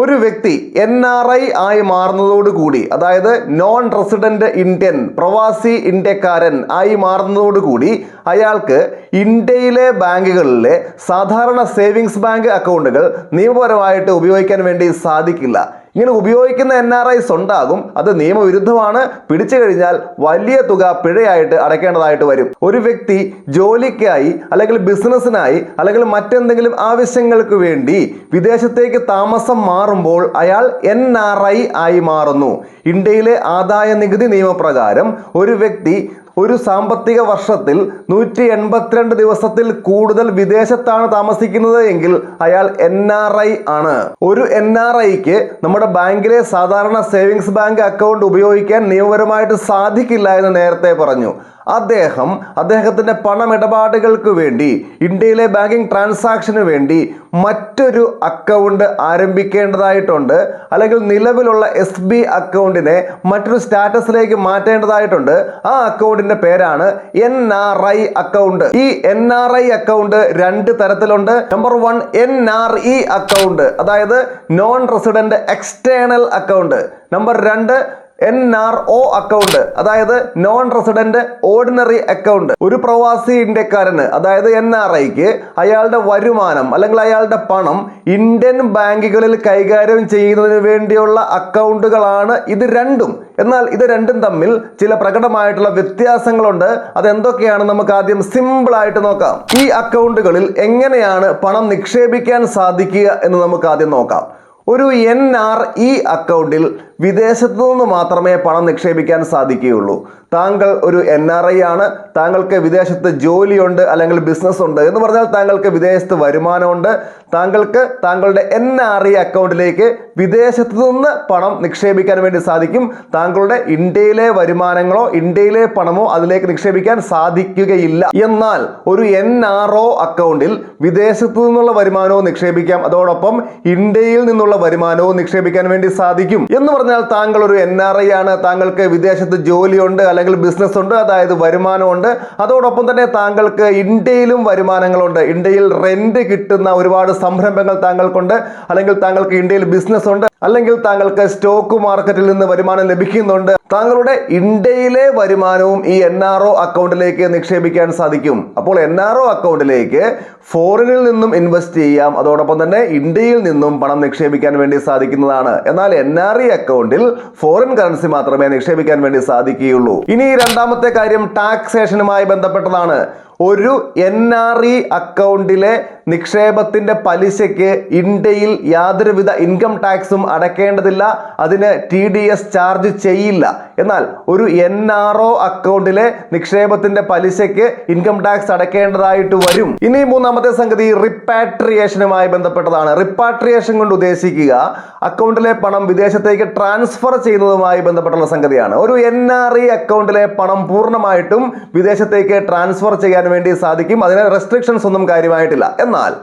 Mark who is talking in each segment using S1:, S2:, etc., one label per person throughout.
S1: ഒരു വ്യക്തി N R I ആയി മാറുന്നതോടുകൂടി അതായത് നോൺ റെസിഡന്റ് ഇന്ത്യൻ പ്രവാസി ഇന്ത്യക്കാരൻ ആയി മാറുന്നതോടുകൂടി അയാൾക്ക് ഇന്ത്യയിലെ ബാങ്കുകളിലെ സാധാരണ സേവിങ്സ് ബാങ്ക് അക്കൗണ്ടുകൾ നിയമപരമായിട്ട് ഉപയോഗിക്കാൻ വേണ്ടി സാധിക്കില്ല. ഇങ്ങനെ ഉപയോഗിക്കുന്ന എൻ ആർ ഐസ് ഉണ്ടാകും അത് നിയമവിരുദ്ധമാണ്. പിടിച്ചു കഴിഞ്ഞാൽ വലിയ തുക പിഴയായിട്ട് അടയ്ക്കേണ്ടതായിട്ട് വരും. ഒരു വ്യക്തി ജോലിക്കായി അല്ലെങ്കിൽ ബിസിനസ്സിനായി അല്ലെങ്കിൽ മറ്റെന്തെങ്കിലും ആവശ്യങ്ങൾക്ക് വേണ്ടി വിദേശത്തേക്ക് താമസം മാറുമ്പോൾ അയാൾ എൻ ആർ ഐ ആയി മാറുന്നു. ഇന്ത്യയിലെ ആദായ നികുതി നിയമപ്രകാരം ഒരു വ്യക്തി ഒരു സാമ്പത്തിക വർഷത്തിൽ നൂറ്റി എൺപത്തിരണ്ട് ദിവസത്തിൽ കൂടുതൽ വിദേശത്താണ് താമസിക്കുന്നത് എങ്കിൽ അയാൾ എൻ ആർ ഐ ആണ്. ഒരു എൻ ആർ ഐക്ക് നമ്മുടെ ബാങ്കിലെ സാധാരണ സേവിങ്സ് ബാങ്ക് അക്കൗണ്ട് ഉപയോഗിക്കാൻ നിയമപരമായിട്ട് സാധിക്കില്ല എന്ന് നേരത്തെ പറഞ്ഞു. അദ്ദേഹം അദ്ദേഹത്തിന്റെ പണമിടപാടുകൾക്ക് വേണ്ടി ഇന്ത്യയിലെ ബാങ്കിങ് ട്രാൻസാക്ഷന് വേണ്ടി മറ്റൊരു അക്കൗണ്ട് ആരംഭിക്കേണ്ടതായിട്ടുണ്ട് അല്ലെങ്കിൽ നിലവിലുള്ള എസ് ബി അക്കൗണ്ടിനെ മറ്റൊരു സ്റ്റാറ്റസിലേക്ക് മാറ്റേണ്ടതായിട്ടുണ്ട്. ആ അക്കൗണ്ടിന്റെ പേരാണ് എൻ ആർ ഐ അക്കൗണ്ട്. ഈ എൻ ആർ ഐ അക്കൗണ്ട് രണ്ട് തരത്തിലുണ്ട്. Number one N R E account അതായത് non resident external account. Number രണ്ട് എൻ ആർ ഒ അക്കൗണ്ട് അതായത് നോൺ റെസിഡന്റ് ഓർഡിനറി അക്കൗണ്ട് ഒരു പ്രവാസി ഇന്ത്യക്കാരന് അതായത് എൻ ആർ ഐക്ക് അയാളുടെ വരുമാനം അല്ലെങ്കിൽ അയാളുടെ പണം ഇന്ത്യൻ ബാങ്കുകളിൽ കൈകാര്യം ചെയ്യുന്നതിന് വേണ്ടിയുള്ള അക്കൗണ്ടുകളാണ് ഇത് രണ്ടും. എന്നാൽ ഇത് രണ്ടും തമ്മിൽ ചില പ്രകടമായിട്ടുള്ള വ്യത്യാസങ്ങളുണ്ട്. അതെന്തൊക്കെയാണ്? നമുക്ക് ആദ്യം സിമ്പിൾ ആയിട്ട് നോക്കാം. ഈ അക്കൗണ്ടുകളിൽ എങ്ങനെയാണ് പണം നിക്ഷേപിക്കാൻ സാധിക്കുക എന്ന് നമുക്ക് ആദ്യം നോക്കാം. ഒരു എൻ ആർ ഇ അക്കൗണ്ടിൽ വിദേശത്തു നിന്ന് മാത്രമേ പണം നിക്ഷേപിക്കാൻ സാധിക്കുകയുള്ളൂ. താങ്കൾ ഒരു എൻ ആർ ഐ ആണ്. താങ്കൾക്ക് വിദേശത്ത് ജോലിയുണ്ട് അല്ലെങ്കിൽ ബിസിനസ് ഉണ്ട് എന്ന് പറഞ്ഞാൽ താങ്കൾക്ക് വിദേശത്ത് വരുമാനമുണ്ട്. താങ്കൾക്ക് താങ്കളുടെ എൻ ആർ ഐ അക്കൗണ്ടിലേക്ക് വിദേശത്ത് നിന്ന് പണം നിക്ഷേപിക്കാൻ വേണ്ടി സാധിക്കും. താങ്കളുടെ ഇന്ത്യയിലെ വരുമാനങ്ങളോ ഇന്ത്യയിലെ പണമോ അതിലേക്ക് നിക്ഷേപിക്കാൻ സാധിക്കുകയില്ല. എന്നാൽ ഒരു എൻ ആർ ഒ അക്കൗണ്ടിൽ വിദേശത്തു നിന്നുള്ള വരുമാനവും നിക്ഷേപിക്കാം. അതോടൊപ്പം ഇന്ത്യയിൽ നിന്നുള്ള വരുമാനവും നിക്ഷേപിക്കാൻ വേണ്ടി സാധിക്കും എന്ന് പറഞ്ഞാൽ താങ്കൾ ഒരു എൻ ആർ ഐ ആണ് താങ്കൾക്ക് വിദേശത്ത് ജോലിയുണ്ട് അല്ലെങ്കിൽ ബിസിനസ് ഉണ്ട് അതായത് വരുമാനമുണ്ട്. അതോടൊപ്പം തന്നെ താങ്കൾക്ക് ഇന്ത്യയിലും വരുമാനങ്ങളുണ്ട്. ഇന്ത്യയിൽ റെന്റ് കിട്ടുന്ന ഒരുപാട് സംരംഭങ്ങൾ താങ്കൾക്കുണ്ട്. അല്ലെങ്കിൽ താങ്കൾക്ക് ഇന്ത്യയിൽ ബിസിനസ് ഉണ്ട് അല്ലെങ്കിൽ താങ്കൾക്ക് സ്റ്റോക്ക് മാർക്കറ്റിൽ നിന്ന് വരുമാനം ലഭിക്കുന്നുണ്ട്. താങ്കളുടെ ഇന്ത്യയിലെ വരുമാനവും ഈ എൻ ആർ ഒ അക്കൗണ്ടിലേക്ക് നിക്ഷേപിക്കാൻ സാധിക്കും. അപ്പോൾ എൻ ആർ ഒ അക്കൗണ്ടിലേക്ക് ഫോറിനിൽ നിന്നും ഇൻവെസ്റ്റ് ചെയ്യാം. അതോടൊപ്പം തന്നെ ഇന്ത്യയിൽ നിന്നും പണം നിക്ഷേപിക്കാൻ വേണ്ടി സാധിക്കുന്നതാണ്. എന്നാൽ എൻ ആർ ഇ അക്കൗണ്ടിൽ ഫോറിൻ കറൻസി മാത്രമേ നിക്ഷേപിക്കാൻ വേണ്ടി സാധിക്കുകയുള്ളൂ. ഇനി രണ്ടാമത്തെ കാര്യം ടാക്സേഷനുമായി ബന്ധപ്പെട്ടതാണ്. ഒരു എൻ ആർ ഇ അക്കൗണ്ടിലെ നിക്ഷേപത്തിന്റെ പലിശയ്ക്ക് ഇന്ത്യയിൽ യാതൊരുവിധ ഇൻകം ടാക്സും അടയ്ക്കേണ്ടതില്ല അതിന് ടി ഡി എസ് ചാർജ് ചെയ്യില്ല. എന്നാൽ ഒരു എൻ ആർ ഒ അക്കൗണ്ടിലെ നിക്ഷേപത്തിന്റെ പലിശയ്ക്ക് ഇൻകം ടാക്സ് അടയ്ക്കേണ്ടതായിട്ട് വരും. ഇനി മൂന്നാമത്തെ സംഗതി റിപ്പാട്രിയേഷനുമായി ബന്ധപ്പെട്ടതാണ്. റിപ്പാട്രിയേഷൻ കൊണ്ട് ഉദ്ദേശിക്കുക അക്കൗണ്ടിലെ പണം വിദേശത്തേക്ക് ട്രാൻസ്ഫർ ചെയ്യുന്നതുമായി ബന്ധപ്പെട്ടുള്ള സംഗതിയാണ്. ഒരു എൻ ആർ ഇ അക്കൗണ്ടിലെ പണം പൂർണമായിട്ടും വിദേശത്തേക്ക് ട്രാൻസ്ഫർ ചെയ്യാൻ വേണ്ടി സാധിക്കും. അതിന് റെസ്ട്രിക്ഷൻസ് ഒന്നും കാര്യമായിട്ടില്ല. എന്നാൽ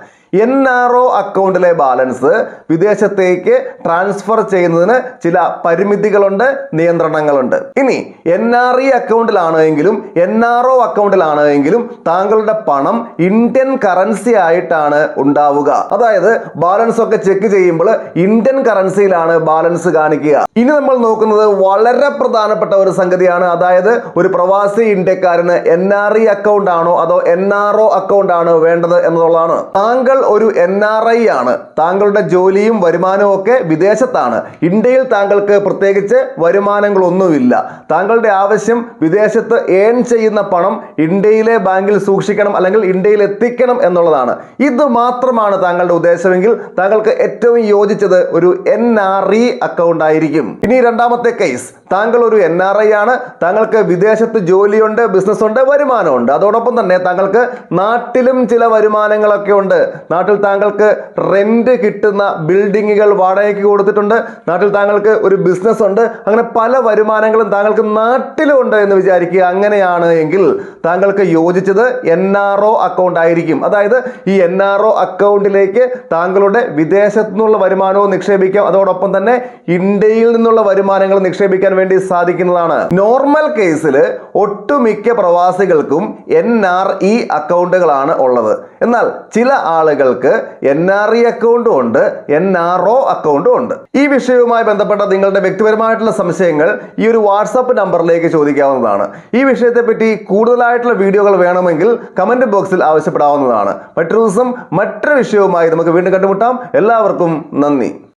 S1: എൻ ആർ ഒ അക്കൗണ്ടിലെ ബാലൻസ് വിദേശത്തേക്ക് ട്രാൻസ്ഫർ ചെയ്യുന്നതിന് ചില പരിമിതികളുണ്ട് നിയന്ത്രണങ്ങളുണ്ട്. ഇനി എൻ ആർ ഇ അക്കൗണ്ടിലാണ് എങ്കിലും എൻ ആർ ഒ അക്കൗണ്ടിലാണ് എങ്കിലും താങ്കളുടെ പണം ഇന്ത്യൻ കറൻസി ആയിട്ടാണ് ഉണ്ടാവുക. അതായത് ബാലൻസ് ഒക്കെ ചെക്ക് ചെയ്യുമ്പോൾ ഇന്ത്യൻ കറൻസിയിലാണ് ബാലൻസ് കാണിക്കുക. ഇനി നമ്മൾ നോക്കുന്നത് വളരെ പ്രധാനപ്പെട്ട ഒരു സംഗതിയാണ്. അതായത് ഒരു പ്രവാസി ഇന്ത്യക്കാരന് എൻ ആർ ഇ അക്കൗണ്ട് ആണോ അതോ എൻ ആർ ഒ അക്കൗണ്ട് ആണോ വേണ്ടത് എന്നുള്ളതാണ്. താങ്കൾ ഒരു എൻ ആർ ഐ ആണ്. താങ്കളുടെ ജോലിയും വരുമാനവും ഒക്കെ വിദേശത്താണ്. ഇന്ത്യയിൽ താങ്കൾക്ക് പ്രത്യേകിച്ച് വരുമാനങ്ങളൊന്നുമില്ല. താങ്കളുടെ ആവശ്യം വിദേശത്ത് ഏൺ ചെയ്യുന്ന പണം ഇന്ത്യയിലെ ബാങ്കിൽ സൂക്ഷിക്കണം അല്ലെങ്കിൽ ഇന്ത്യയിൽ എത്തിക്കണം എന്നുള്ളതാണ്. ഇത് മാത്രമാണ് താങ്കളുടെ ഉദ്ദേശമെങ്കിൽ താങ്കൾക്ക് ഏറ്റവും യോജിച്ചത് ഒരു എൻ ആർ ഇ അക്കൗണ്ട് ആയിരിക്കും. ഇനി രണ്ടാമത്തെ കേസ് താങ്കൾ ഒരു എൻ ആർ ഐ ആണ്. താങ്കൾക്ക് വിദേശത്ത് ജോലിയുണ്ട് ബിസിനസ് ഉണ്ട് വരുമാനമുണ്ട്. അതോടൊപ്പം തന്നെ താങ്കൾക്ക് നാട്ടിലും ചില വരുമാനങ്ങളൊക്കെ ഉണ്ട്. നാട്ടിൽ താങ്കൾക്ക് റെന്റ് കിട്ടുന്ന ബിൽഡിങ്ങുകൾ വാടകയ്ക്ക് കൊടുത്തിട്ടുണ്ട്. നാട്ടിൽ താങ്കൾക്ക് ഒരു ബിസിനസ് ഉണ്ട്. അങ്ങനെ പല വരുമാനങ്ങളും താങ്കൾക്ക് നാട്ടിലും ഉണ്ട് എന്ന് വിചാരിക്കുക അങ്ങനെയാണ് എങ്കിൽ താങ്കൾക്ക് യോജിച്ചത് എൻ ആർ ഒ അക്കൗണ്ട് ആയിരിക്കും. അതായത് ഈ എൻ ആർ ഒ അക്കൗണ്ടിലേക്ക് താങ്കളുടെ വിദേശത്തു നിന്നുള്ള വരുമാനവും നിക്ഷേപിക്കാം. അതോടൊപ്പം തന്നെ ഇന്ത്യയിൽ നിന്നുള്ള വരുമാനങ്ങൾ നിക്ഷേപിക്കാൻ വേണ്ടി സാധിക്കുന്നതാണ്. നോർമൽ കേസിൽ ഒട്ടുമിക്ക പ്രവാസികൾക്കും എൻ ആർ ഇ അക്കൗണ്ടുകളാണ് ഉള്ളത്. എന്നാൽ ചില ആളുകൾ ആളുകൾക്ക് എൻ ആർ ഇ അക്കൗണ്ടും ഉണ്ട് എൻ ആർ ഒ അക്കൗണ്ടും ഉണ്ട്. ഈ വിഷയവുമായി ബന്ധപ്പെട്ട നിങ്ങളുടെ വ്യക്തിപരമായിട്ടുള്ള സംശയങ്ങൾ ഈ ഒരു വാട്സാപ്പ് നമ്പറിലേക്ക് ചോദിക്കാവുന്നതാണ്. ഈ വിഷയത്തെപ്പറ്റി കൂടുതലായിട്ടുള്ള വീഡിയോകൾ വേണമെങ്കിൽ കമന്റ് ബോക്സിൽ ആവശ്യപ്പെടാവുന്നതാണ്. മറ്റൊരു ദിവസം മറ്റൊരു വിഷയവുമായി നമുക്ക് വീണ്ടും കണ്ടുമുട്ടാം. എല്ലാവർക്കും നന്ദി.